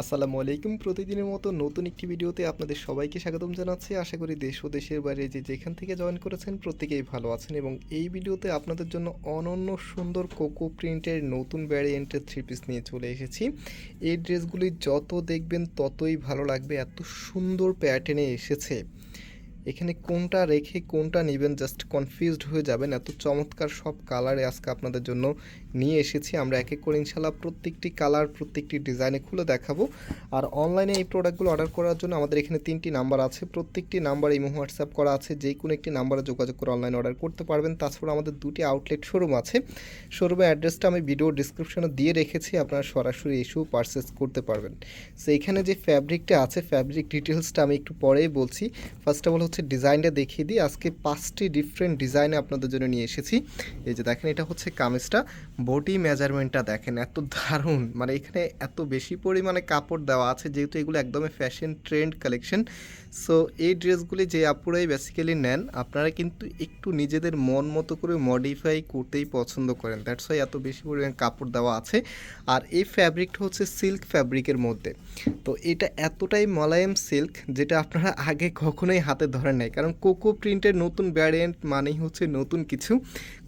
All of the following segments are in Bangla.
আসসালামু আলাইকুম। প্রতিদিনের মতো নতুন একটি ভিডিওতে আপনাদের সবাইকে স্বাগতম জানাচ্ছি। আশা করি দেশ ও দেশের বাইরে যে যেখান থেকে জয়েন করেছেন প্রত্যেকেই ভালো আছেন এবং এই ভিডিওতে আপনাদের জন্য অনন্য সুন্দর কোকো প্রিন্টের নতুন ভ্যারিয়েন্টের থ্রি পিস নিয়ে চলে এসেছি। এই ড্রেসগুলি যত দেখবেন ততই ভালো লাগবে। এত সুন্দর প্যাটার্নে এসেছে। এখানে কোনটা রেখে কোনটা নেবেন জাস্ট কনফিউজড হয়ে যাবেন। এত চমৎকার সব কালারে আজকে আপনাদের জন্য নিয়ে এসেছি। আমরা এক এক করে ইনশাল্লাহ প্রত্যেকটি কালার প্রত্যেকটি ডিজাইনে খুলে দেখাবো। আর অনলাইনে এই প্রোডাক্টগুলো অর্ডার করার জন্য আমাদের এখানে তিনটি নাম্বার আছে। প্রত্যেকটি নাম্বার ইমো হোয়াটসঅ্যাপ করা আছে। যে কোনো একটি নাম্বারে যোগাযোগ করে অনলাইনে অর্ডার করতে পারবেন। তাছাড়া আমাদের দুটি আউটলেট শোরুম আছে। শোরুমের অ্যাড্রেসটা আমি ভিডিও ডিসক্রিপশনে দিয়ে রেখেছি। আপনারা সরাসরি এসেও পারচেস করতে পারবেন। সো এখানে যে ফ্যাব্রিকটা আছে ফ্যাব্রিক ডিটেলসটা আমি একটু পরেই বলছি। ফার্স্ট অফ অল হচ্ছে ডিজাইনটা দেখিয়ে দিই। আজকে পাঁচটি ডিফারেন্ট ডিজাইনে আপনাদের জন্য নিয়ে এসেছি। এই যে দেখেন, এটা হচ্ছে কামিজটা। বডি মেজারমেন্টটা দেখেন, এত দারুণ। মানে এখানে এত বেশি পরিমাণে কাপড় দেওয়া আছে, যেহেতু এগুলো একদমই ফ্যাশন ট্রেন্ড কালেকশন সো এই ড্রেসগুলি যে আপুরাই বেসিক্যালি নেন, আপনারা কিন্তু একটু নিজেদের মন মতো করে মডিফাই করতেই পছন্দ করেন। দ্যাটস ওয়াই এত বেশি পরিমাণে কাপড় দেওয়া আছে। আর এই ফ্যাব্রিকটা হচ্ছে সিল্ক ফ্যাব্রিকের মধ্যে। তো এটা এতটাই মোলায়েম সিল্ক যেটা আপনারা আগে কখনোই হাতে ধরেন নাই কারণ কোকো প্রিন্টের নতুন ভ্যারিয়েন্ট মানেই হচ্ছে নতুন কিছু।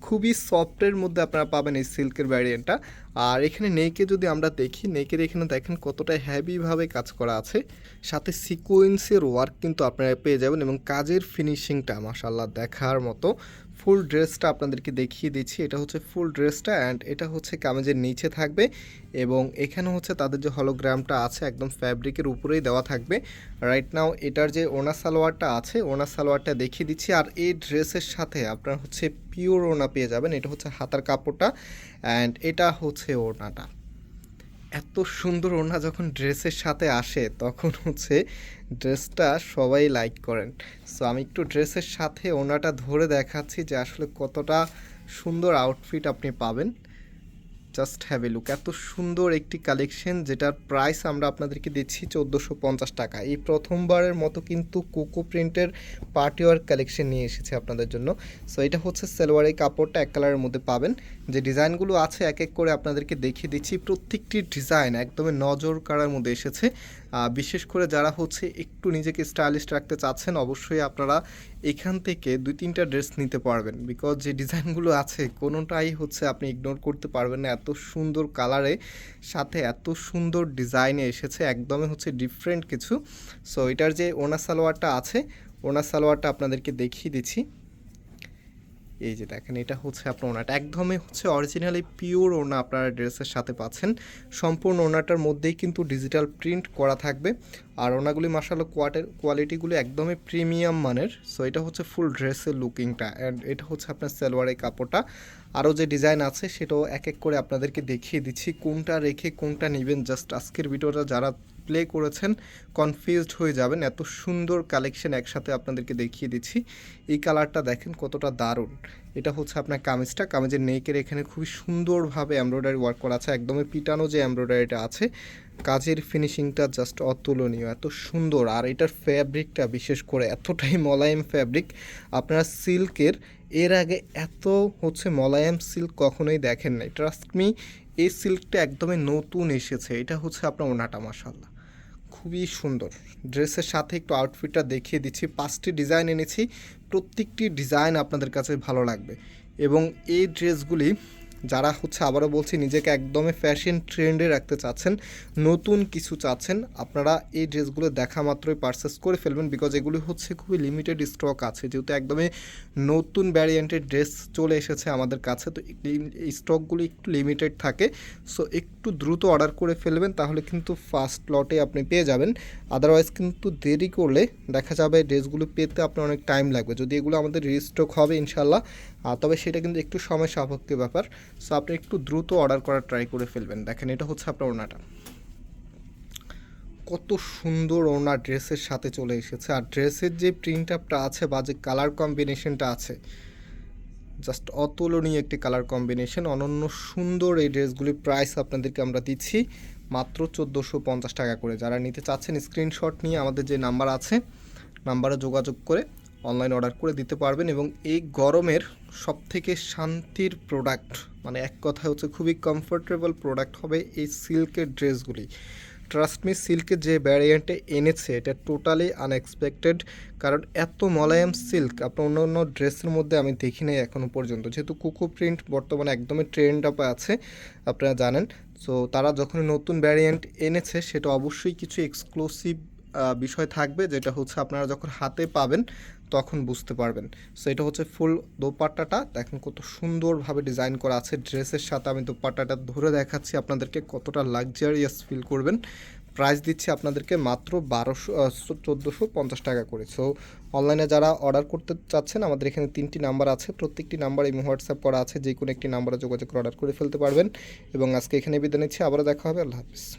খুবই সফটের মধ্যে আপনারা পাবেন এই সিল্কের ভ্যারিয়েন্টটা আর এখানে নেকে যদি আমরা দেখি নেকের এখানে দেখেন কতটা হ্যাভিভাবে কাজ করা আছে। সাথে সিকোয়েন্সের ওয়ার্ক কিন্তু আপনারা পেয়ে যাবেন এবং কাজের ফিনিশিংটা মাসাল্লাহ দেখার মতো। ফুল ড্রেসটা আপনাদেরকে দেখিয়ে দিচ্ছি, এটা হচ্ছে ফুল ড্রেসটা অ্যান্ড এটা হচ্ছে কামেজের নিচে থাকবে এবং এখানে হচ্ছে তাদের যে হলোগ্রামটা আছে, একদম ফ্যাব্রিকের উপরেই দেওয়া থাকবে। রাইট নাও এটার যে ওনা সালোয়ারটা আছে ওনা সালোয়ারটা দেখিয়ে দিচ্ছি। আর এই ড্রেসের সাথে আপনার হচ্ছে পিওর ওনা পেয়ে যাবেন। এটা হচ্ছে হাতার কাপড়টা অ্যান্ড এটা হচ্ছে ওড়নাটা। এত সুন্দর ওড়না যখন ড্রেসের সাথে আসে, তখন হচ্ছে ড্রেসটা সবাই লাইক করেন। সো আমি একটু ড্রেসের সাথে ওড়নাটা ধরে দেখাচ্ছি যে আসলে কতটা সুন্দর আউটফিট আপনি পাবেন। জাস্ট হ্যাভ এ লুক এত সুন্দর একটি কালেকশন যেটার প্রাইস আমরা আপনাদেরকে দিচ্ছি চোদ্দোশো পঞ্চাশ টাকা। এই প্রথমবারের মতো কিন্তু কোকো প্রিন্টের পার্টিওয়ার কালেকশন নিয়ে এসেছে আপনাদের জন্য। সো এটা হচ্ছে সেলোয়ারের কাপড়টা এক কালারের মধ্যে পাবেন। যে ডিজাইনগুলো আছে এক এক করে আপনাদেরকে দেখিয়ে দিচ্ছি। প্রত্যেকটি ডিজাইন একদমই নজর কাড়ার মধ্যে এসেছে। বিশেষ করে যারা হচ্ছে একটু নিজেকে স্টাইলিশ রাখতে চাচ্ছেন, অবশ্যই আপনারা এখান থেকে দুই, তিনটা ড্রেস নিতে পারবেন। বিকজ যে ডিজাইনগুলো আছে, কোনোটাই হচ্ছে আপনি ইগনোর করতে পারবেন না। এত সুন্দর কালারে সাথে এত সুন্দর ডিজাইনে এসেছে, একদমই হচ্ছে ডিফারেন্ট কিছু। সো এটার যে ওনা সালোয়ারটা আছে ওনা সালোয়ারটা আপনাদেরকে দেখিয়ে দিচ্ছি। এই যে দেখেন, এটা হচ্ছে আপনার ওনাটা। একদমই হচ্ছে অরিজিনালি পিওর ওনা আপনারা ড্রেসের সাথে পাচ্ছেন। সম্পূর্ণ ওনাটার মধ্যেই কিন্তু ডিজিটাল প্রিন্ট করা থাকবে। আর ওনাগুলি মাসালো কোয়াটের কোয়ালিটিগুলি একদমই প্রিমিয়াম মানের। সো এটা হচ্ছে ফুল ড্রেসের লুকিংটা অ্যান্ড এটা হচ্ছে আপনার সালোয়ারের কাপড়টা। আরও যে ডিজাইন আছে সেটাও এক এক করে আপনাদেরকে দেখিয়ে দিচ্ছি। কোনটা রেখে কোনটা নেবেন? জাস্ট আজকের ভিডিওটা যারা প্লে করেছেন কনফিউজড হয়ে যাবেন। এত সুন্দর কালেকশন একসাথে আপনাদেরকে দেখিয়ে দিচ্ছি। এই কালারটা দেখেন কতটা দারুণ। এটা হচ্ছে আপনার কামিজটা। কামিজের নেকের এখানে খুবই সুন্দরভাবে এমব্রয়ডারি ওয়ার্ক করা আছে। একদমই পিটানো যে এমব্রয়ডারিটা আছে, কাজের ফিনিশিংটা জাস্ট অতুলনীয়, এত সুন্দর। আর এটার ফ্যাব্রিকটা বিশেষ করে এতটাই মোলায়েম ফ্যাব্রিক আপনারা সিল্কের, এর আগে এত হচ্ছে মোলায়েম সিল্ক কখনোই দেখেন নাই। ট্রাস্ট মি এই সিল্কটা একদমই নতুন এসেছে। এটা হচ্ছে আপনার ওনাটা মাসাল্লাহ খুবই সুন্দর। ড্রেসের সাথে একটু আউটফিটটা দেখিয়ে দিচ্ছি। পাঁচটি ডিজাইন এনেছি। প্রত্যেকটি ডিজাইন আপনাদের কাছে ভালো লাগবে। এবং এই ড্রেসগুলি যারা হচ্ছে আবারও বলছি নিজেকে একদমই ফ্যাশন ট্রেন্ডে রাখতে চাচ্ছেন, নতুন কিছু চাচ্ছেন, আপনারা এই ড্রেসগুলো দেখা মাত্রই পারচেস করে ফেলবেন বিকজ এগুলি হচ্ছে খুবই লিমিটেড স্টক আছে। যেহেতু একদমই নতুন ভ্যারিয়েন্টের ড্রেস চলে এসেছে আমাদের কাছে, তো এই স্টকগুলি একটু লিমিটেড থাকে। সো একটু দ্রুত অর্ডার করে ফেলবেন তাহলে কিন্তু ফার্স্ট লটে আপনি পেয়ে যাবেন। আদারওয়াইজ কিন্তু দেরি করলে দেখা যাবে ড্রেসগুলো পেতে আপনার অনেক টাইম লাগবে। যদি এগুলো আমাদের রিস্টক হবে ইনশাল্লাহ তবে সেটা কিন্তু একটু সময় সাপেক্ষ ব্যাপার। সো আপনি একটু দ্রুত অর্ডার করার ট্রাই করে ফেলবেন। দেখেন, এটা হচ্ছে আপনার ওনাটা কত সুন্দর ওনার ড্রেসের সাথে চলে এসেছে। আর ড্রেসের যে প্রিন্ট আপটা আছে বা যে কালার কম্বিনেশনটা আছে, জাস্ট অতুলনীয় একটি কালার কম্বিনেশন। অনন্য সুন্দর এই ড্রেসগুলির প্রাইস আপনাদেরকে আমরা দিচ্ছি মাত্র চোদ্দোশো পঞ্চাশ টাকা করে। যারা নিতে চাচ্ছেন, স্ক্রিনশট নিয়ে আমাদের যে নাম্বার আছে, নাম্বারে যোগাযোগ করে অনলাইন অর্ডার করে দিতে পারবেন এবং এই গরমের সবথেকে শান্তির প্রোডাক্ট মানে এক কথায় হচ্ছে খুবই কমফোর্টেবল প্রোডাক্ট হবে এই সিল্কের ড্রেসগুলি। ট্রাস্টমি সিল্কের যে ভ্যারিয়েন্টে এনেছে, এটা টোটালি আনএক্সপেক্টেড কারণ এত মোলায়েম সিল্ক আপনার অন্য অন্য ড্রেসের মধ্যে আমি দেখি নাই এখনও পর্যন্ত। যেহেতু কুকু প্রিন্ট বর্তমানে একদমই ট্রেন্ড আপে আছে, আপনারা জানেন। সো তারা যখন নতুন ভ্যারিয়েন্ট এনেছে, সেটা অবশ্যই কিছু এক্সক্লুসিভ বিষয় থাকবে, যেটা হচ্ছে আপনারা যখন হাতে পাবেন তখন বুঝতে পারবেন। সো এটা হচ্ছে ফুল দোপাট্টাটা। দেখেন কত সুন্দরভাবে ডিজাইন করা আছে। ড্রেসের সাথে আমি দোপাট্টাটা ধরে দেখাচ্ছি। আপনাদেরকে কতটা লাক্সারিয়াস ফিল করবেন। প্রাইস দিচ্ছি আপনাদেরকে মাত্র বারোশো চোদ্দোশো পঞ্চাশ টাকা করে। সো অনলাইনে যারা অর্ডার করতে চাচ্ছেন, আমাদের এখানে তিনটি নাম্বার আছে। প্রত্যেকটি নাম্বার এই হোয়াটসঅ্যাপ করা আছে। যে কোনো একটি নাম্বারে যোগাযোগ করে অর্ডার করে ফেলতে পারবেন। এবং আজকে এখানে বিদায় নিচ্ছি। আবারও দেখা হবে। আল্লাহ হাফিজ।